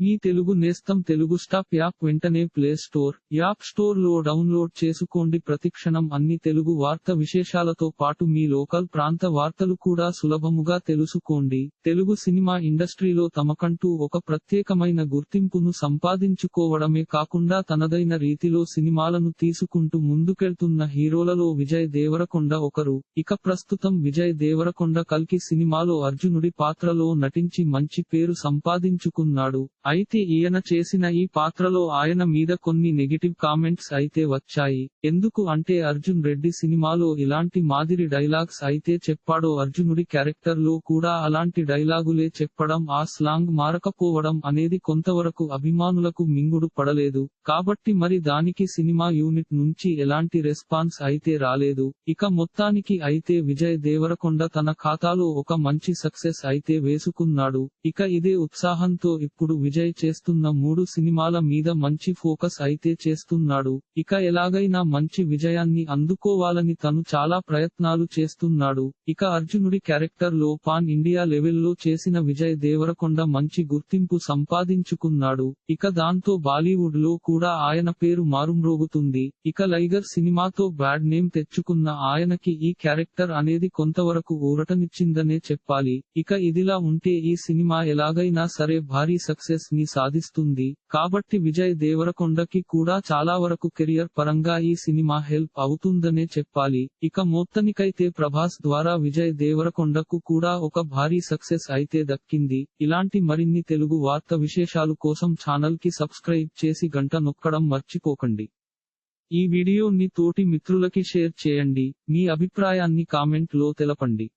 మీ తెలుగు నేస్తం Telugu stop app వెంటనే play store app స్టోర్లో డౌన్లోడ్ చేసుకోండి. ప్రతిక్షణం అన్ని తెలుగు వార్త విశేషాలతో పాటు మీ లోకల్ ప్రాంత వార్తలు కూడా సులభముగా తెలుసుకోండి. తెలుగు సినిమా ఇండస్ట్రీలో తమకంటూ ఒక ప్రత్యేకమైన గుర్తింపును సంపాదించుకోవడమే కాకుండా తనదైన రీతిలో సినిమాలను తీసుకుంటూ ముందుకెళ్తున్న హీరోలలో విజయ్ దేవరకొండ ఒకరు. ఇక ప్రస్తుతం విజయ్ దేవరకొండ కల్కి సినిమాలో అర్జునుడి పాత్రలో నటించి మంచి పేరు సంపాదించుకున్నాడు. అయితే ఈయన చేసిన ఈ పాత్రలో ఆయన మీద కొన్ని నెగిటివ్ కామెంట్స్ అయితే వచ్చాయి. ఎందుకు అంటే అర్జున్ రెడ్డి సినిమాలో ఇలాంటి మాదిరి డైలాగ్స్ అయితే చెప్పాడో అర్జునుడి క్యారెక్టర్లో కూడా అలాంటి డైలాగులే చెప్పడం ఆ స్లాంగ్ మారకపోవడం అనేది కొంతవరకు అభిమానులకు మింగుడు పడలేదు. కాబట్టి మరి దానికి సినిమా యూనిట్ నుంచి ఎలాంటి రెస్పాన్స్ అయితే రాలేదు. ఇక మొత్తానికి అయితే విజయ్ దేవరకొండ తన ఖాతాలో ఒక మంచి సక్సెస్ అయితే వేసుకున్నాడు. ఇక ఇదే ఉత్సాహంతో ఇప్పుడు విజయ్ చేస్తున్న మూడు సినిమాల మీద మంచి ఫోకస్ అయితే చేస్తున్నాడు. ఇక ఎలాగైనా మంచి విజయాన్ని అందుకోవాలని తను చాలా ప్రయత్నాలు చేస్తున్నాడు. ఇక అర్జునుడి క్యారెక్టర్లో పాన్ ఇండియా లెవెల్లో చేసిన విజయ్ దేవరకొండ మంచి గుర్తింపు సంపాదించుకున్నాడు. ఇక దాంతో బాలీవుడ్లో కూడా ఆయన పేరు మారుమ్రోగుతుంది. ఇక లైగర్ సినిమాతో బ్యాడ్ నేమ్ తెచ్చుకున్న ఆయనకి ఈ క్యారెక్టర్ అనేది కొంతవరకు ఊరటనిచ్చిందనే చెప్పాలి. ఇక ఇదిలా ఉంటే ఈ సినిమా ఎలాగైనా సరే భారీ సక్సెస్ సక్సెస్ని సాధిస్తుంది. కాబట్టి విజయ్ దేవరకొండకి కూడా చాలా వరకు కెరియర్ పరంగా ఈ సినిమా హెల్ప్ అవుతుందనే చెప్పాలి. ఇక మొత్తనికైతే ప్రభాస్ ద్వారా విజయ్ దేవరకొండకు కూడా ఒక భారీ సక్సెస్ అయితే దక్కింది. ఇలాంటి మరిన్ని తెలుగు వార్త విశేషాలు కోసం ఛానల్కి సబ్స్క్రైబ్ చేసి గంట నొక్కడం మర్చిపోకండి. ఈ వీడియోని తోటి మిత్రులకి షేర్ చేయండి. మీ అభిప్రాయాన్ని కామెంట్లో తెలపండి.